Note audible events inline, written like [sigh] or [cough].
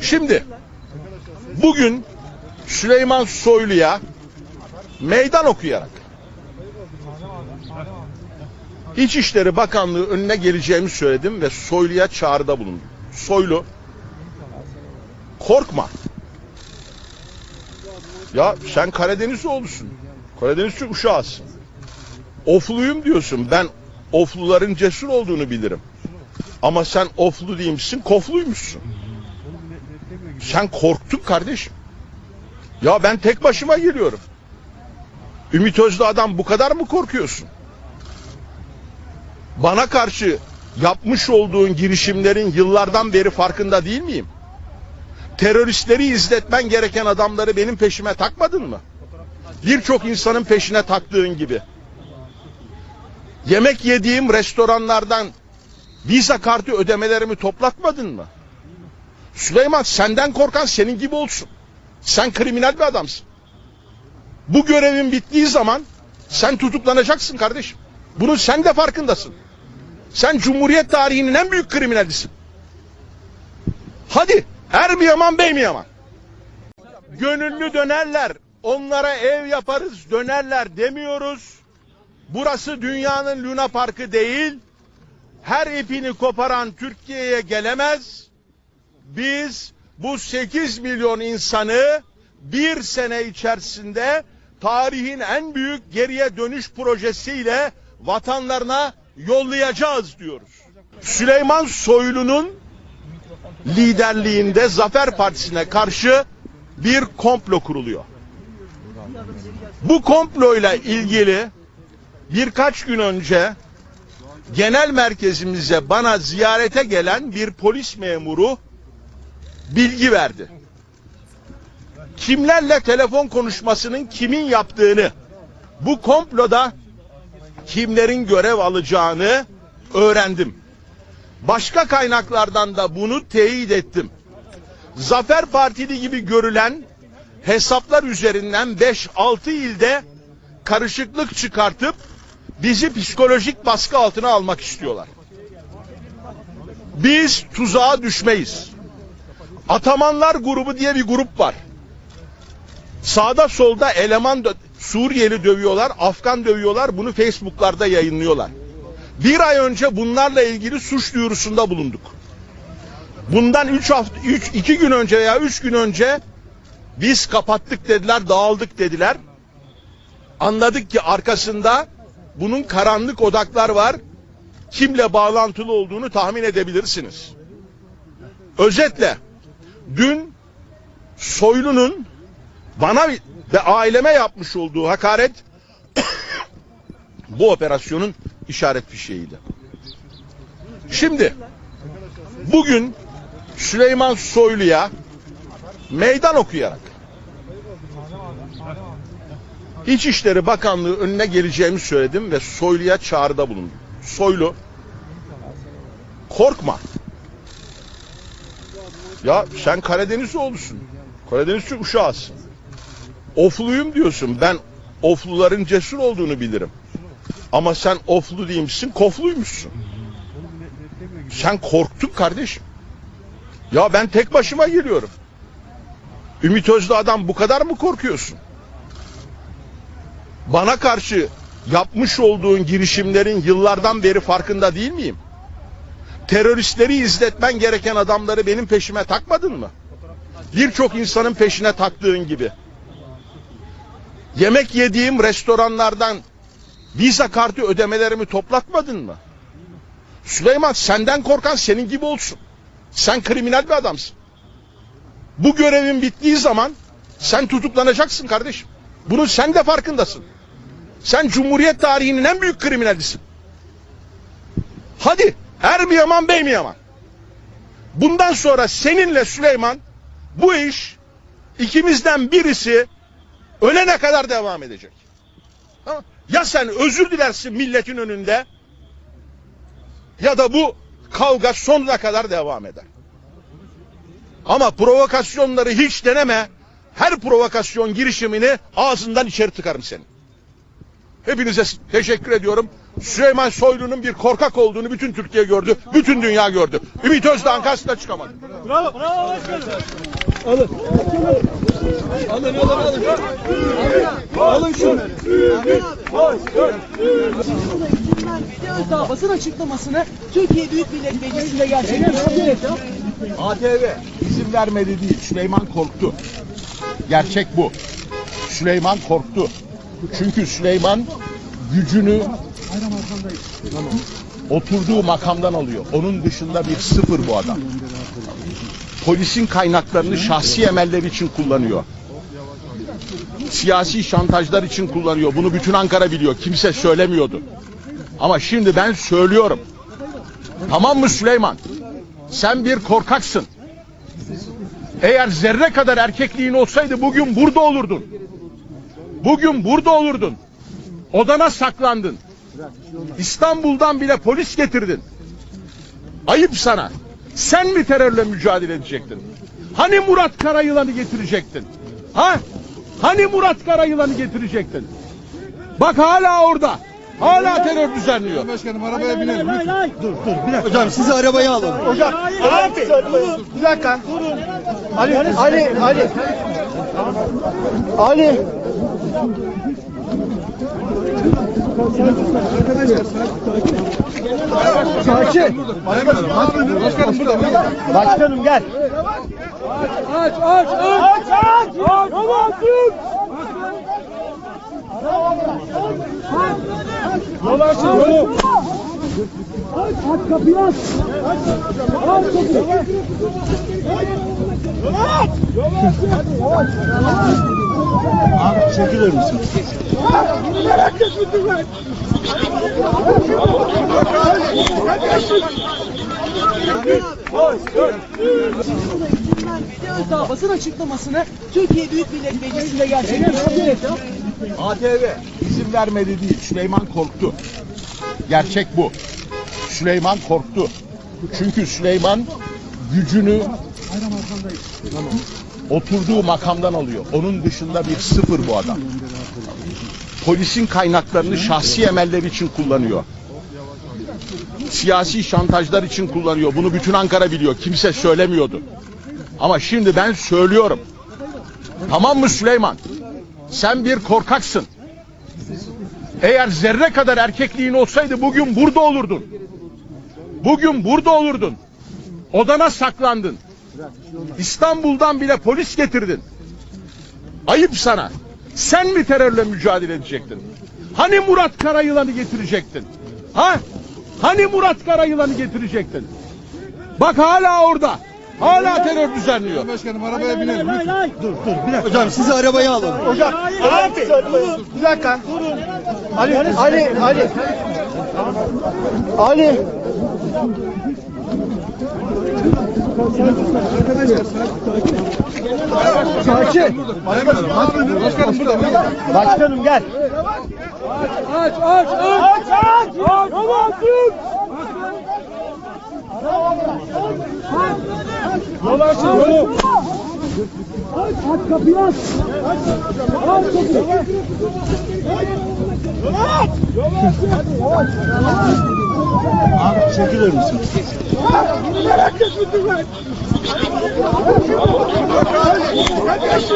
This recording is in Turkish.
Şimdi bugün Süleyman Soylu'ya meydan okuyarak İçişleri Bakanlığı önüne geleceğimi söyledim ve Soylu'ya çağrıda bulundum. Soylu korkma. Ya sen Karadeniz oğlusun. Karadeniz Türk uşağısın. Ofluyum diyorsun. Ben ofluların cesur olduğunu bilirim. Ama sen oflu değilmişsin, kofluymuşsun. Sen korktun kardeşim. Ya ben tek başıma geliyorum. Ümit Özdağ adam bu kadar mı korkuyorsun? Bana karşı yapmış olduğun girişimlerin yıllardan beri farkında değil miyim? Teröristleri izletmen gereken adamları benim peşime takmadın mı? Birçok insanın peşine taktığın gibi. Yemek yediğim restoranlardan viza kartı ödemelerimi toplatmadın mı? Süleyman senden korkan senin gibi olsun. Sen kriminal bir adamsın. Bu görevin bittiği zaman sen tutuklanacaksın kardeşim. Bunun sen de farkındasın. Sen Cumhuriyet tarihinin en büyük kriminalisin. Hadi er mi yaman bey mi yaman? Gönüllü dönerler. Onlara ev yaparız dönerler demiyoruz. Burası dünyanın Luna Parkı değil. Her ipini koparan Türkiye'ye gelemez. Biz bu 8 milyon insanı bir sene içerisinde tarihin en büyük geriye dönüş projesiyle vatanlarına yollayacağız diyoruz. Süleyman Soylu'nun liderliğinde Zafer Partisi'ne karşı bir komplo kuruluyor. Bu komployla ilgili birkaç gün önce genel merkezimize bana ziyarete gelen bir polis memuru bilgi verdi. Kimlerle telefon konuşmasının kimin yaptığını, bu komploda kimlerin görev alacağını öğrendim. Başka kaynaklardan da bunu teyit ettim. Zafer Partili gibi görülen hesaplar üzerinden 5-6 ilde karışıklık çıkartıp bizi psikolojik baskı altına almak istiyorlar. Biz tuzağa düşmeyiz. Atamanlar grubu diye bir grup var. Sağda solda eleman Suriyeli dövüyorlar, Afgan dövüyorlar. Bunu Facebook'larda yayınlıyorlar. Bir ay önce bunlarla ilgili suç duyurusunda bulunduk. Bundan 3 hafta 3 2 gün önce veya 3 gün önce biz kapattık dediler, dağıldık dediler. Anladık ki arkasında bunun karanlık odaklar var. Kimle bağlantılı olduğunu tahmin edebilirsiniz. Özetle dün Soylu'nun bana ve aileme yapmış olduğu hakaret [coughs] bu operasyonun işaret fişeğiydi. Şimdi bugün Süleyman Soylu'ya meydan okuyarak İçişleri Bakanlığı önüne geleceğimi söyledim ve Soylu'ya çağrıda bulundum. Soylu korkma. Ya sen Karadeniz oğlusun. Karadeniz Türk uşağısın. Ofluyum diyorsun. Ben ofluların cesur olduğunu bilirim. Ama sen oflu değilmişsin, kofluymuşsun. Sen korktun kardeşim. Ya ben tek başıma geliyorum. Ümit Özdağ adam bu kadar mı korkuyorsun? Bana karşı yapmış olduğun girişimlerin yıllardan beri farkında değil miyim? Teröristleri izletmen gereken adamları benim peşime takmadın mı? Birçok insanın peşine taktığın gibi. Yemek yediğim restoranlardan viza kartı ödemelerimi toplatmadın mı? Süleyman senden korkan senin gibi olsun. Sen kriminal bir adamsın. Bu görevin bittiği zaman sen tutuklanacaksın kardeşim. Bunun sen de farkındasın. Sen Cumhuriyet tarihinin en büyük kriminalisin. Hadi er mi yaman bey mi yaman? Bundan sonra seninle Süleyman bu iş ikimizden birisi ölene kadar devam edecek. Ya sen özür dilersin milletin önünde ya da bu kavga sonuna kadar devam eder. Ama provokasyonları hiç deneme. Her provokasyon girişimini ağzından içeri tıkarım senin. Hepinize teşekkür ediyorum. Süleyman Soylu'nun bir korkak olduğunu bütün Türkiye gördü. Bütün dünya gördü. Ümit Özdağ karşısına çıkamadı. Bravo. Bravo başkanım. Alın. Alın alın alın. Alın şunları. Özdağ basın açıklamasını Türkiye Büyük Millet Meclisi'nde gerçekleştirdi. ATV izin vermedi değil. Süleyman korktu. Gerçek bu. Süleyman korktu. Çünkü Süleyman gücünü oturduğu makamdan alıyor. Onun dışında bir sıfır bu adam. Polisin kaynaklarını şahsi emeller için kullanıyor. Siyasi şantajlar için kullanıyor. Bunu bütün Ankara biliyor. Kimse söylemiyordu. Ama şimdi ben söylüyorum. Tamam mı Süleyman? Sen bir korkaksın. Eğer zerre kadar erkekliğin olsaydı bugün burada olurdun. Bugün burada olurdun. Odana saklandın. İstanbul'dan bile polis getirdin. Ayıp sana. Sen mi terörle mücadele edecektin? Hani Murat Karayılan'ı getirecektin? Ha? Hani Murat Karayılan'ı getirecektin? Bak hala orada. Hala terör düzenliyor. Başkanım arabaya binelim. Hayır hayır. Dur dur bir dakika. Hocam sizi arabaya alalım. Hocam. Bir dakika. Ali Ali Ali. Ali. Sakin. Başkanım gel. Aç aç aç. Aç aç. Aç. Tamam dur. Yol açın yolu. Aç aç kapıyı aç. Aç kapıyı. Abi çekilir misin? Özdağ basın açıklamasını Türkiye Büyük Millet Meclisi'nde gerçekleştirdi. ATV izin vermedi değil. Süleyman korktu. Gerçek bu. Süleyman korktu. Çünkü Süleyman gücünü oturduğu makamdan alıyor. Onun dışında bir sıfır bu adam. Polisin kaynaklarını şahsi emeller için kullanıyor. Siyasi şantajlar için kullanıyor. Bunu bütün Ankara biliyor. Kimse söylemiyordu. Ama şimdi ben söylüyorum. Tamam mı Süleyman? Sen bir korkaksın. Eğer zerre kadar erkekliğin olsaydı bugün burada olurdun. Bugün burada olurdun. Odana saklandın. İstanbul'dan bile polis getirdin. Ayıp sana. Sen mi terörle mücadele edecektin? Hani Murat Karayılan'ı getirecektin? Ha? Hani Murat Karayılan'ı getirecektin? Bak hala orada. Hala terör düzenliyor. Başkanım arabaya binelim. Hayır hayır. Dur dur bir dakika. Hocam sizi arabaya alalım. Hocam. Bir dakika. Ali Ali Ali. Ali. Sakin. Başkanım gel. Aç aç aç. Aç aç. Tamam dur. Yol açın yolu. Aç aç kapıyı aç. Aç kapıyı. Abi çekilir misin?